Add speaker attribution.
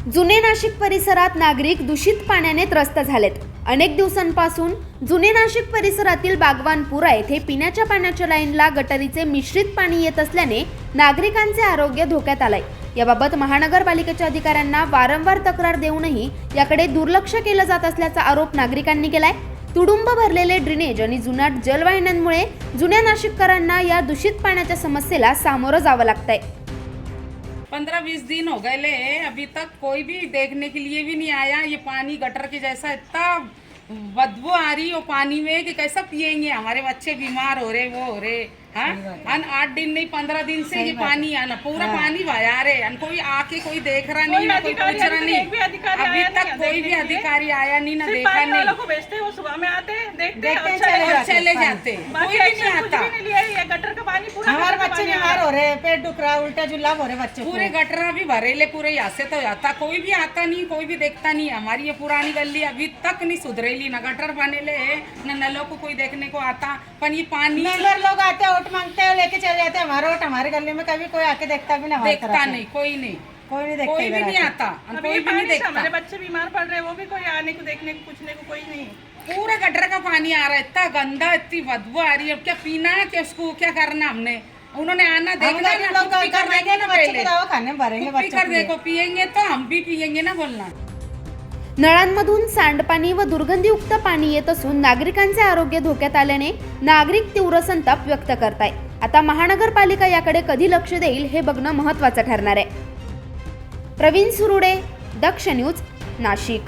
Speaker 1: जुने नाशिक परिसरात नागरिक दूषित पाण्याने त्रस्त झालेत. अनेक दिवसांपासून जुने नाशिक परिसरातील बागवानपुरा येथे पिण्याच्या पाण्याच्या लाईनला गटरीचे मिश्रित पाणी येत असल्याने नागरिकांचे आरोग्य धोक्यात आलंय. याबाबत महानगरपालिकेच्या अधिकाऱ्यांना वारंवार तक्रार देऊनही याकडे दुर्लक्ष केलं जात असल्याचा आरोप नागरिकांनी केलाय. तुडुंब भरलेले ड्रेनेज आणि जुनाट जलवाहिन्यांमुळे जुन्या नाशिककरांना या दूषित पाण्याच्या समस्येला सामोरं जावं लागतंय.
Speaker 2: पंद्रह बीस दिन हो गए ले अभी तक कोई भी देखने के लिए भी नहीं आया। ये पानी गटर के जैसा इतना बदबू आ रही हो पानी में कि कैसा पिएँगे हमारे बच्चे बीमार हो रहे वो हो रहे हाँ? अन आठ दिन नहीं पंद्रह दिन से ये पानी आना पूरा पानी बहा रहे अन कोई आके कोई देख रहा नहीं कोई पूछ रहा नहीं। अभी तक कोई भी। अधिकारी आया नहीं ना देखा नहीं।
Speaker 3: को भेजते हैं सुबह में आते हैं देखते हैं
Speaker 2: हैं,
Speaker 3: चले जाते हैं।
Speaker 2: कोई नहीं आता।
Speaker 4: हमारे बच्चे हो रहे हैं पेट दुख रहा है उल्टा जुल्ला हो रहे बच्चे
Speaker 2: पूरे गटरा भी भरेले पूरे यहाँ से तो जाता कोई भी आता नहीं कोई भी देखता नहीं हमारी ये पुरानी गली अभी तक नहीं सुधरेली ना गटर बनेले है न नलों को कोई देखने को आता पर ये पानी
Speaker 4: मेंबर लोग आते हैं वोट मांगते हैं लेके चले जाते हैं हमारा वोट हमारे गली में कभी कोई आके देखता भी नहीं हमारी
Speaker 2: देखता नहीं कोई नहीं।
Speaker 4: कोई नहीं देखता
Speaker 2: कोई भी नहीं आता कोई भी नहीं
Speaker 3: से हमारे
Speaker 2: देखता
Speaker 3: बच्चे बीमार पड़ रहे हैं वो भी कोई आने को देखने को पूछने को कोई नहीं।
Speaker 2: पूरा गटर का पानी आ रहा है इतना गंदा इतनी बदबू आ रही है अब क्या पीना है क्या उसको क्या करना हमने? उन्होंने आना
Speaker 4: हम
Speaker 2: देखना ना
Speaker 4: लोग कर देंगे
Speaker 2: ना
Speaker 4: बच्चों को दवा खाने में भरेंगे बच्चों
Speaker 2: कर। देखो पियेंगे तो हम भी पियेंगे ना बोलना।
Speaker 1: नळांमधून सांडपाणी व दुर्गंधीयुक्त पाणी येत असून नागरिकांचे आरोग्य धोक्यात आल्याने नागरिक तीव्र संताप व्यक्त करताय आता महानगरपालिका याकडे कधी लक्ष देईल हे बघणं महत्त्वाचं ठरणार आहे. प्रवीण सुरुडे दक्ष न्यूज नाशिक.